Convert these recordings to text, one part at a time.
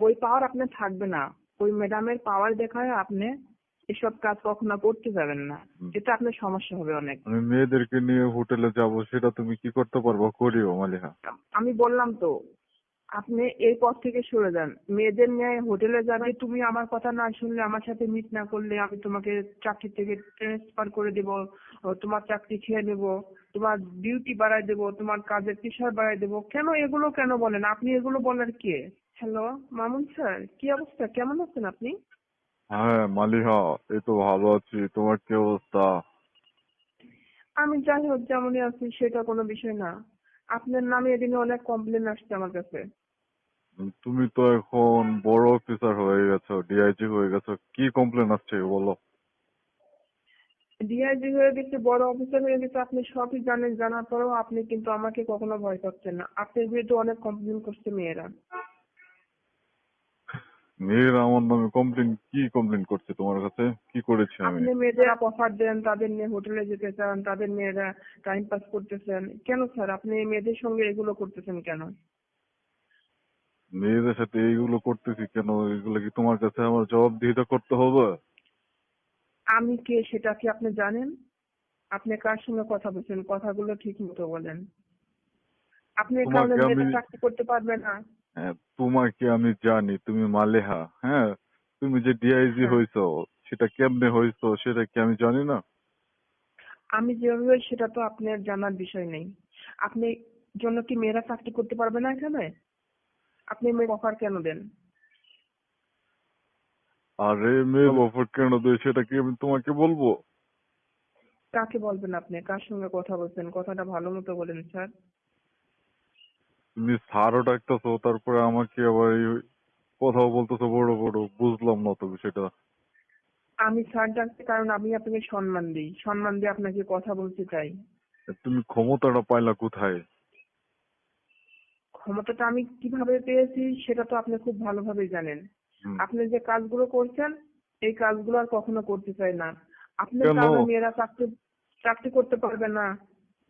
ওই পাওয়ার আপনার থাকবে না। ওই ম্যাডামের পাওয়ার দেখায় আপনি এসব কাজ কখনো করতে যাবেন না। এটা আপনার সমস্যা হবে অনেক। আমি মেয়েদেরকে নিয়ে হোটেলে যাব সেটা তুমি কি করতে পারব? করিও মালিহা। আমি বললাম তো আপনি এই পথ থেকে সরে যান। মেয়েদের নিয়ে হোটেলে যাবে তুমি আমার কথা না শুনলে আমার সাথে মিট না করলে আমি তোমাকে চাকরি থেকে ট্রান্সফার করে দেব ও তোমার চাকরি খেয়ে নেব তোমার ডিউটি বাড়ায় দেব তোমার কাজের প্রেশার বাড়ায় দেব। কেন এগুলো কেন বলেন? আপনি এগুলো বলার কে? হ্যালো মামুন স্যার কি অবস্থা? কেমন আছেন আপনি? হ্যাঁ মালিহা এই তো ভালো আছি। তোমার কি অবস্থা? আমি যাই হোক যেমনই আছি সেটা কোনো বিষয় না। আপনার নামে এদিনে অনেক কমপ্লেন আসছে আমার কাছে। তুমি তো এখন বড় অফিসার হয়ে গেছো ডিআইজি হয়ে গেছো। কি কমপ্লেন আসছে বলো। ডিআইজি হয়ে গেছে বড় অফিসার হয়ে গেছে আপনি সবই জানেন জানার পরেও আপনি কিন্তু আমাকে কখনো ভয় পাচ্ছেন না। আপনার বিরুদ্ধে অনেক কমপ্লেন করছে মেয়েরা। মেয়েরা আমার নামে কমপ্লেন কি কমপ্লেন করছে তোমার কাছে? কি করেছি আমি? আপনি মেয়েদের অফার দেন তাদের নিয়ে হোটেলে যেতে চান তাদের মেয়েরা টাইম পাস করতেছেন। কেন স্যার আপনি মেয়েদের সঙ্গে এগুলো করতেছেন কেন? মেয়েদের সাথে এইগুলো করতেছি কেন? এগুলো কি তোমার কাছে আমার জবাবদিহিতা করতে হবে? আমি কে সেটা কি আপনি জানেন? আপনি কার সঙ্গে কথা বলছেন? কথাগুলো ঠিক মতো বলেন। আপনি কারণে মেয়েদের চাকরি করতে পারবে না। তোমাকে আমি জানি তুমি মালেহা হ্যাঁ? তুমি যে ডিআইজি হ্যাঁ। হয়েছো সেটা কেমনে হয়েছো সেটা কি আমি জানি না? আমি যেভাবে সেটা তো আপনার জানার বিষয় নেই। আপনি জন্য কি মেয়েরা চাকরি করতে পারবে না এখানে? আপনি মেয়ে অফার কেন দেন? আরে মেয়ে অফার কেন দেয় সেটা কি আমি তোমাকে বলব? কাকে বলবেন আপনি? কার সঙ্গে কথা বলছেন? কথাটা ভালো মতো বলেন স্যার। তুমি স্যারও ডাকতেছো তারপরে আমাকে আবার এই কথাও বলতেছো বড় বড় বুঝলাম না তো বিষয়টা। আমি স্যার ডাকছি কারণ আমি আপনাকে সম্মান দিই। সম্মান দিয়ে আপনাকে কথা বলতে চাই। তুমি ক্ষমতাটা পাইলা কোথায়? ক্ষমতাটা আমি কীভাবে পেয়েছি সেটা তো আপনি খুব ভালোভাবেই জানেন। আপনি যে কাজগুলো করছেন এই কাজগুলো আর কখনো করতে চাই না। আপনার কেন? কারণে মেয়েরা চাকরি চাকরি করতে পারবে না।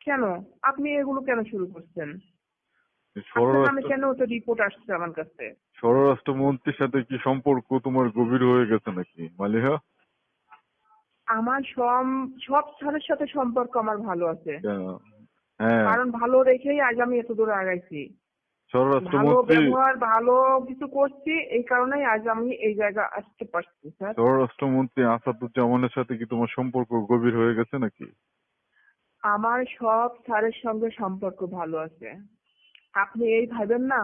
কেন? আপনি এগুলো কেন শুরু করছেন? নামে স্বরাষ্ট্র কেন তো রিপোর্ট আসছে আমার কাছে? স্বরাষ্ট্রমন্ত্রীর সাথে কি সম্পর্ক তোমার গভীর হয়ে গেছে নাকি মালিহা? আমার সব সব স্যারের সাথে সম্পর্ক আমার ভালো আছে। হ্যাঁ। কারণ ভালো রেখেই আজ আমি এত দূর আগাইছি। ভালো ব্যবহার ভালো কিছু করছি এই কারণেই আজ আমি এই জায়গা আসতে পারছি স্যার। স্বরাষ্ট্রমন্ত্রী আসাদুজ্জামানের সাথে কি তোমার সম্পর্ক গভীর হয়ে গেছে নাকি? আমার সব স্যারের সঙ্গে সম্পর্ক ভালো আছে। আপনি এই ভাবেন না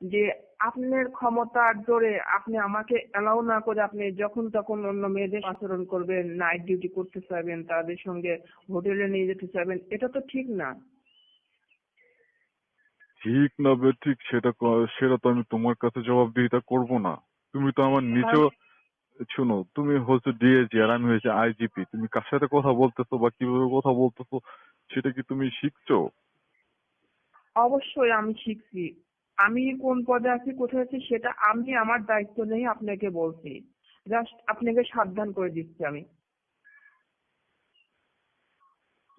যে আপনার ক্ষমতার জোরে আপনি আমাকে অ্যালাউ না করে আপনি যখন তখন অন্য মেয়েদের আচরণ করবেন নাইট ডিউটি করতে চাইবেন তাদের সঙ্গে হোটেলে নিয়ে যেতে চাইবেন এটা তো ঠিক না। ঠিক না বে ঠিক সেটা সেটা তো আমি তোমার কাছে জবাবদিহিতা করব না। তুমি তো আমার নিচেও শোনো তুমি হচ্ছে ডিএজি আর আমি হয়েছে আইজিপি তুমি কার সাথে কথা বলতেছো বা কীভাবে কথা বলতেছো সেটা কি তুমি শিখছো? অবশ্যই আমি শিখছি। আমি কোন পদে আছি কোথায় আছি সেটা আমি আমার দায়িত্ব নেই আপনাকে বলছি। জাস্ট আপনাকে সাবধান করে দিচ্ছি আমি।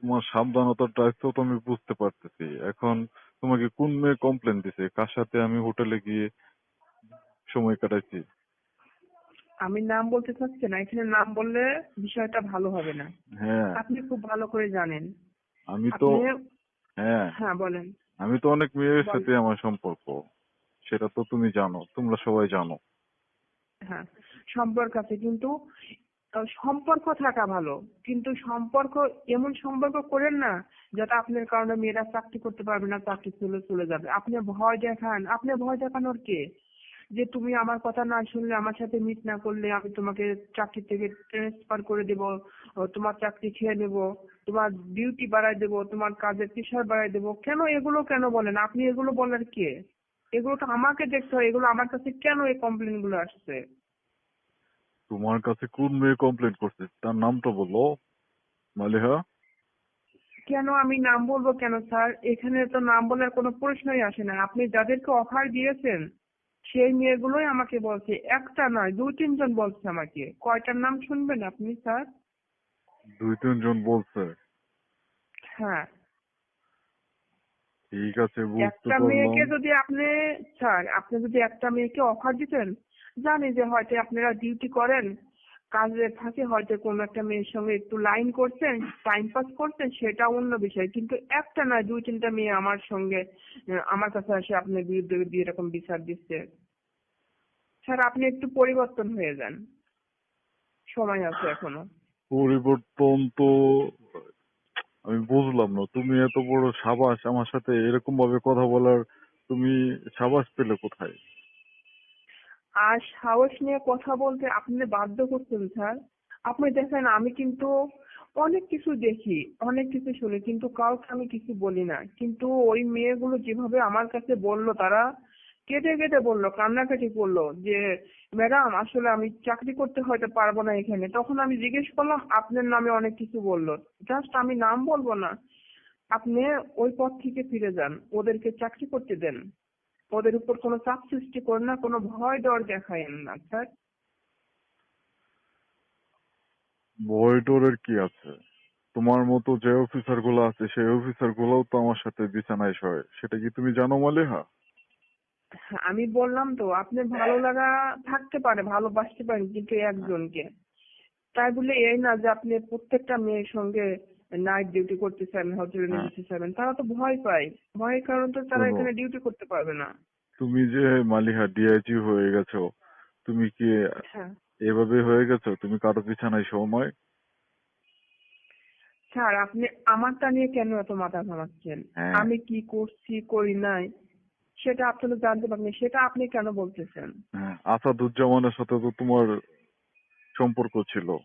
তোমার সাবধানতার দায়িত্ব তো আমি বুঝতে পারতেছি। এখন তোমাকে কোন মেয়ে কমপ্লেন দিছে? কার সাথে আমি হোটেলে গিয়ে সময় কাটাইছি? আমি নাম বলতে চাচ্ছি না এখানে নাম বললে বিষয়টা ভালো হবে না। হ্যাঁ। আপনি খুব ভালো করে জানেন। আমি তো হ্যাঁ। হ্যাঁ বলেন। আমি তো অনেক মেয়ের সাথে আমার সম্পর্ক সেটা তো তুমি জানো তোমরা সবাই জানো। হ্যাঁ সম্পর্ক আছে কিন্তু সম্পর্ক থাকা ভালো কিন্তু সম্পর্ক এমন সম্পর্ক করেন না যাতে আপনার কারণে মেয়েরা চাকরি করতে পারবে না চাকরি চলে চলে যাবে। আপনি ভয় দেখান আপনি ভয় দেখানোর কে? যে তুমি আমার কথা না শুনলে আমার সাথে মিট না করলে আমি তোমাকে চাকরি থেকে ট্রান্সফার করে দেব তোমার চাকরি খেয়ে নেব তোমার ডিউটি বাড়ায় দেব তোমার কাজের প্রেশার বাড়ায় দেব। কেন এগুলো কেন বলেন? আপনি এগুলো বলার কে? এগুলো তো আমাকে দেখতে হয় এগুলো আমার কাছে কেন এই কমপ্লেনগুলো আসছে? তোমার কাছে কোন মেয়ে কমপ্লেন করছে? তার নামটা বলো মালিহা। কেন আমি নাম বলব কেন স্যার? এখানে তো নাম বলার কোনো প্রশ্নই আসে না। আপনি যাদেরকে অফার দিয়েছেন সেই মেয়েগুলোই আমাকে বলছে একটা নয় দুই তিনজন বলছে আমাকে। কয়টার নাম শুনবেন আপনি স্যার? দুই তিনজন বলছে। হ্যাঁ। ঠিক আছে একটা মেয়েকে যদি আপনি স্যার আপনি যদি একটা মেয়েকে অফার দিতেন জানি যে হয়তো আপনারা ডিউটি করেন কাজের ফাঁকে হয়তো কোনো একটা মেয়ের সঙ্গে একটু লাইন করছেন টাইম পাস করছেন, সেটা অন্য বিষয়। কিন্তু একটা না দুই, তিনটা মেয়ে আমার সঙ্গে আমার কাছে এসে আপনার বিরুদ্ধে এরকম বিচার দিচ্ছে। স্যার, আপনি একটু পরিবর্তন হয়ে যান। সময় আছে এখনও। পরিবর্তন তো, আমি বুঝলাম না। তুমি এত বড় সাবাস, আমার সাথে এরকম ভাবে কথা বলার, তুমি সাবাস পেলে কোথায়? আর সাহস নিয়ে কথা বলতে আপনি বাধ্য করছেন স্যার। আপনি দেখেন, আমি কিন্তু অনেক কিছু দেখি, অনেক কিছু শুনি, কিন্তু কাউকে আমি কিছু বলি না। কিন্তু ওই মেয়েগুলো যেভাবে আমার কাছে বলল, তারা কেটে কেটে বলল, কান্নাকাটি করল যে, ম্যাডাম, আসলে আমি চাকরি করতে হয়তো পারব না এখানে। তখন আমি জিজ্ঞেস করলাম, আপনার নামে অনেক কিছু বলল। জাস্ট আমি নাম বলব না। আপনি ওই পথ থেকে ফিরে যান, ওদেরকে চাকরি করতে দেন। ওদের উপর কোনো চাপ সৃষ্টি করেন না কোনো ভয় ডর দেখায়েন না স্যার। ভয় ডরের কি আছে? তোমার মতো যে অফিসারগুলো আছে সেই অফিসার গুলোও তো আমার সাথে বিছানায় শোয়। সেটা কি তুমি জানো মালিহা? আমি বললাম তো আপনার ভালো লাগা থাকতে পারে ভালোবাসতে পারেন কিন্তু একজনকে। তাই বলে এই না যে আপনি প্রত্যেকটা মেয়ের সঙ্গে নাইট ডিউটি করতে চাইবেন হোটেলে হ্যাঁ। নিতে চাইবেন তারা তো ভয় পায়। ভয়ের কারণ তো তারা এখানে ডিউটি করতে পারবে না। তুমি যে মালিহা ডিআইজি হয়ে গেছো তুমি কি হ্যাঁ। এভাবে হয়ে গেছো? তুমি কারও বিছানায় নয় স্যার আপনি আমারটা নিয়ে কেন এত মাথা ঘামাচ্ছেন? হ্যাঁ। আমি কি করছি করি নাই? সেটা আপনি তো জানতে পারেন সেটা আপনি কেন বলতেছেন? হ্যাঁ, আসাদুজ্জামানের সাথে তো তোমার সম্পর্ক ছিল।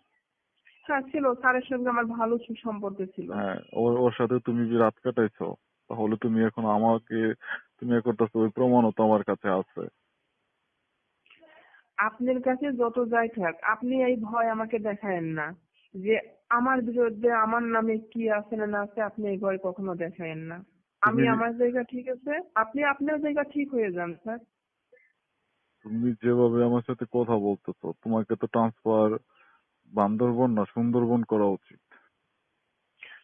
হ্যাঁ ছিল স্যারের সঙ্গে আমার ভালো সুসম্পর্ক ছিল। হ্যাঁ ওর ওর সাথে তুমি যে রাত কাটাইছো তাহলে তুমি এখন আমাকে তুমি এখন তো ওই প্রমাণও তো আমার কাছে আছে। আপনার কাছে যত যাই থাক আপনি এই ভয় আমাকে দেখায়েন না যে আমার বিরুদ্ধে আমার নামে কি আছে না না আছে আপনি এই ভয় কখনো দেখায়েন না। আমি আমার জায়গা ঠিক আছে আপনি আপনার জায়গা ঠিক হয়ে যান স্যার। তুমি যেভাবে আমার সাথে কথা বলতেছো তোমাকে তো ট্রান্সফার বান্দরবন না সুন্দরবন করা উচিত।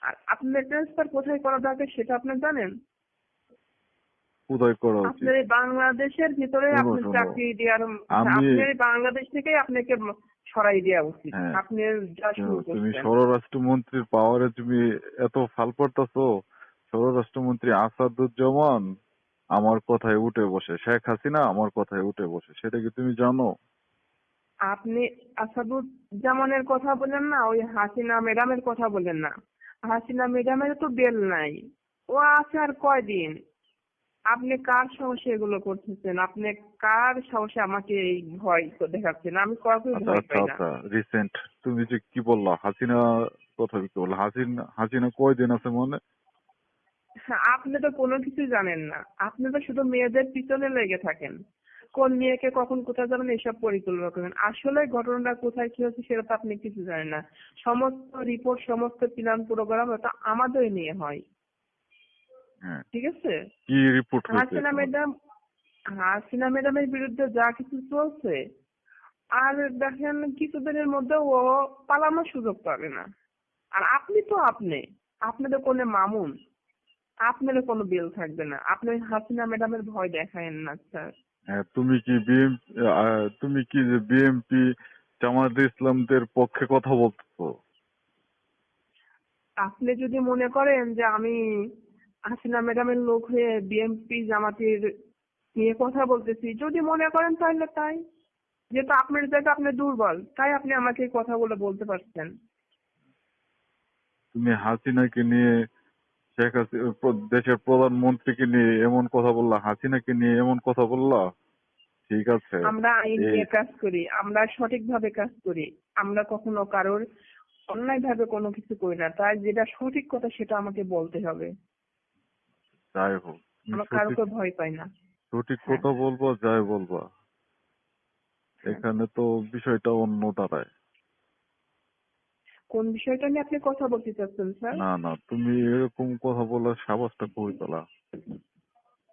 আর আপনার ট্রান্সফার কোথায় করা দরকার সেটা আপনি জানেন? কোথায় করা উচিত? আপনার বাংলাদেশের ভিতরে আপনি চাকরি দেওয়ার আপনার বাংলাদেশ থেকে আপনাকে সরাই দেওয়া উচিত। হ্যাঁ। আপনি যা শুরু তুমি করছেন। স্বরাষ্ট্রমন্ত্রীর পাওয়ারে তুমি এত ফাল পারতাছো? স্বরাষ্ট্রমন্ত্রী আসাদুজ্জামান আমার কথায় উঠে বসে। শেখ হাসিনা আমার কথায় উঠে বসে। সেটা কি তুমি জানো? আপনি আসাদুজ্জামানের কথা বলেন না ওই হাসিনা ম্যাডামের কথা বলেন না। হাসিনা ম্যাডামের তো বেল নাই। ও আছে আর কয়দিন? আপনি কার সাহসে এগুলো করতেছেন? আপনি কার সাহসে আমাকে এই ভয় দেখাচ্ছেন? আমি কাউকে আচ্ছা ভয় আচ্ছা পাই না। আচ্ছা রিসেন্ট তুমি যে কি বললা হাসিনা কথা কি বললা? হাসিনা হাসিনা কয়দিন আছে মনে? হ্যাঁ, আপনি তো কোনো কিছু জানেন না। আপনি তো শুধু মেয়েদের পিছনে লেগে থাকেন। কোন মেয়েকে কখন কোথায় যাবেন এসব পরিকল্পনা করেন আসলে ঘটনাটা কোথায় কি হচ্ছে সেটা তো আপনি কিছু জানেন না। সমস্ত রিপোর্ট সমস্ত প্ল্যান প্রোগ্রাম ওটা আমাদের নিয়ে হয়। হ্যাঁ। ঠিক আছে? কি রিপোর্ট হাসিনা ম্যাডাম হাসিনা ম্যাডামের বিরুদ্ধে যা কিছু চলছে আর দেখেন কিছুদিনের মধ্যে ও পালানোর সুযোগ পাবে না। আর আপনি তো আপনি আপনাদের কোনো মামুন আপনারও কোনো বিল থাকবে না। আপনি হাসিনা ম্যাডামের ভয় দেখায়েন না স্যার তুমি কি বিএমপি তুমি কি যে বিএমপি জামায়াত ইসলামদের পক্ষে কথা বলতেছো? আপনি যদি মনে করেন যে আমি হাসিনা ম্যাডামের লোক হয়ে বিএনপি জামাতের নিয়ে কথা বলতেছি যদি মনে করেন তাহলে তাই। যেহেতু আপনার জায়গা আপনি দুর্বল তাই আপনি আমাকে এই কথাগুলো বলতে পারছেন। তুমি হাসিনাকে নিয়ে শেখ হাসিনা দেশের প্রধানমন্ত্রীকে নিয়ে এমন কথা বললা হাসিনাকে নিয়ে এমন কথা বললা? ঠিক আছে। আমরা আইন নিয়ে কাজ করি আমরা সঠিকভাবে কাজ করি আমরা কখনো কারোর অন্যায় ভাবে কোনো কিছু করি না। তাই যেটা সঠিক কথা সেটা আমাকে বলতে হবে। যাই হোক আমরা কারোকে ভয় পাই না। সঠিক হ্যাঁ। কথা বলবা যাই বলবা। এখানে তো বিষয়টা অন্য দাঁড়ায় কোন বিষয়টা নিয়ে আপনি কথা বলতে চাচ্ছেন স্যার? না না তুমি এরকম কথা বলার সাহসটা কই তোলা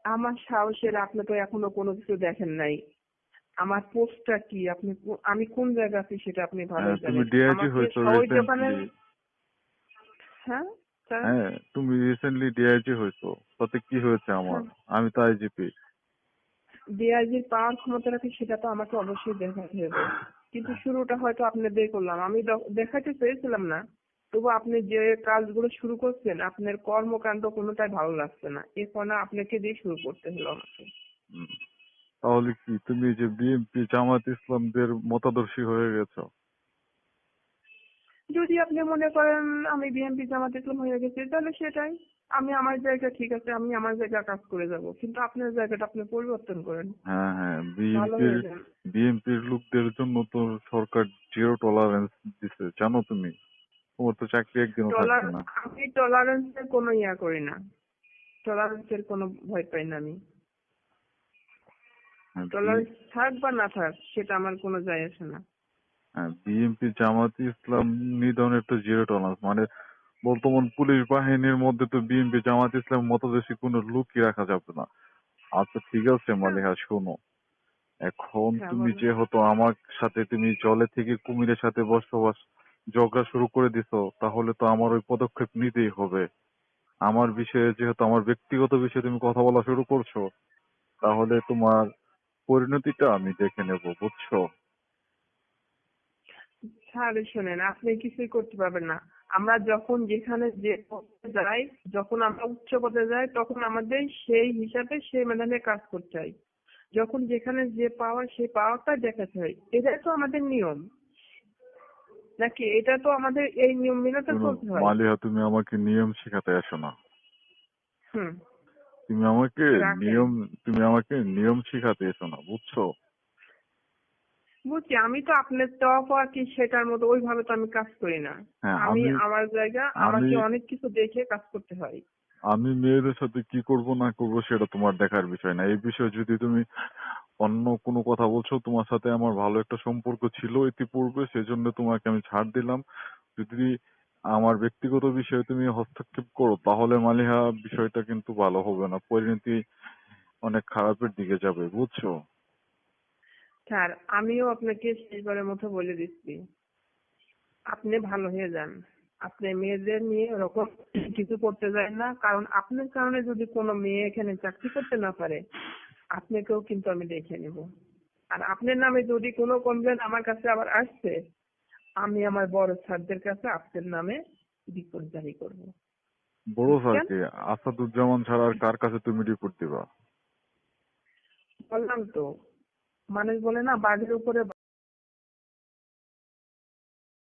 আমার সাহসের আপনি তো এখনও কোনো কিছু দেখেন নাই। আমার পোস্টটা কি? আপনি আমি কোন জায়গা আছি সেটা আপনি ভালো হ্যাঁ, তুমি জানেন ডিআইজি আমাকে হয়েছো রিসেন্টলি হ্যাঁ হ্যাঁ তুমি রিসেন্টলি ডিআইজি হয়েছো। তাতে কি হয়েছে আমার? আমি তো আইজিপি ডিআইজির পাওয়ার ক্ষমতা রাখে সেটা তো আমাকে অবশ্যই দেখাতে হবে। কিন্তু শুরুটা হয়তো আপনি দিয়ে করলাম। আমি দেখাতে চেয়েছিলাম না তবু আপনি যে কাজগুলো শুরু করছেন আপনার কর্মকাণ্ড কোনোটাই ভালো লাগছে না। এ কারণে আপনাকে দিয়ে শুরু করতে হলো আমাকে। তাহলে কি তুমি যে বিএনপি জামাত ইসলামদের মতাদর্শী হয়ে গেছো? যদি আপনি মনে করেন আমি বিএনপি জামাত ইসলাম হয়ে গেছি তাহলে সেটাই। আমি আমার জায়গা ঠিক আছে আমি আমার জায়গা কাজ করে যাব। কিন্তু আপনার জায়গাটা আপনি পরিবর্তন করেন। হ্যাঁ হ্যাঁ বিএনপির হয়ে লোকদের জন্য তো সরকার জিরো টলারেন্স দিছে জানো তুমি? তোমার তো চাকরি একদিনও থাকবে না। আমি টলারেন্সের কোনো ইয়া করি না। টলারেন্সের কোনো ভয় পাই না আমি। হ্যাঁ, টলারেন্স থাক বা না থাক সেটা আমার কোনো যায় আসে না। বিএনপি জামাত ইসলাম নিধনের তো জিরো টলারেন্স মানে বর্তমান পুলিশ বাহিনীর মধ্যে তো বিএনপি জামাত ইসলাম মতদেশী কোনো লোকই রাখা যাবে না। আচ্ছা ঠিক আছে মালিহা শোনো। এখন হ্যাঁ, তুমি বলো। যেহেতু আমার সাথে তুমি জলে থেকে কুমিরের সাথে বসবাস ঝগড়া শুরু করে দিছো তাহলে তো আমার ওই পদক্ষেপ নিতেই হবে। আমার বিষয়ে যেহেতু আমার ব্যক্তিগত বিষয়ে তুমি কথা বলা শুরু করছ তাহলে তোমার পরিণতিটা আমি দেখে নেব বুঝছ? স্যার শোনেন আপনি কিছুই করতে পারবেন না। আমরা যখন যেখানে যে পদে যাই যখন আমরা উচ্চ পদে যাই তখন আমাদের সেই হিসাবে সেই মেধানে কাজ করতে হয়। যখন যেখানে যে পাওয়ার সেই পাওয়ারটা দেখাতে হয়। এটাই তো আমাদের নিয়ম। নাকি এটা তো আমাদের এই নিয়ম মেনে তো চলতে হয়? মালিহা তুমি আমাকে নিয়ম শেখাতে আসো না। হুম। তুমি আমাকে নিয়ম তুমি আমাকে নিয়ম শেখাতে এসো না বুঝছ? বুঝছি আমি তো আপনার টপ আর কি সেটার মতো ওইভাবে তো আমি কাজ করি না। হ্যাঁ, আমি আমি- আমার জায়গা আমাকে অনেক কিছু দেখে কাজ করতে হয়। আমি মেয়েদের সাথে কি করব না করব সেটা তোমার দেখার বিষয় না। এই বিষয়ে যদি তুমি অন্য কোনো কথা বলছো তোমার সাথে আমার ভালো একটা সম্পর্ক ছিল ইতিপূর্বে সেজন্য তোমাকে আমি ছাড় দিলাম। যদি আমার ব্যক্তিগত বিষয়ে তুমি হস্তক্ষেপ করো তাহলে মালিহা বিষয়টা কিন্তু ভালো হবে না। পরিণতি অনেক খারাপের দিকে যাবে বুঝছ? স্যার আমিও আপনাকে শেষবারের মতো বলে দিচ্ছি। আপনি ভালো হয়ে যান। আপনি মেয়েদের নিয়ে ওরকম কিছু করতে যায় না কারণ আপনার কারণে যদি কোনো মেয়ে এখানে চাকরি করতে না পারে আপনাকেও কিন্তু আমি দেখে নেব। আর আপনার নামে যদি কোনো কমপ্লেন আমার কাছে আবার আসছে আমি আমার বড় স্যারদের কাছে আপনার নামে রিপোর্ট জারি করব। বড়? স্যারকে আসাদুজ্জামান ছাড়া আর কার কাছে তুমি রিপোর্ট দিবা? বললাম তো মানুষ বলে না বাঘের উপরে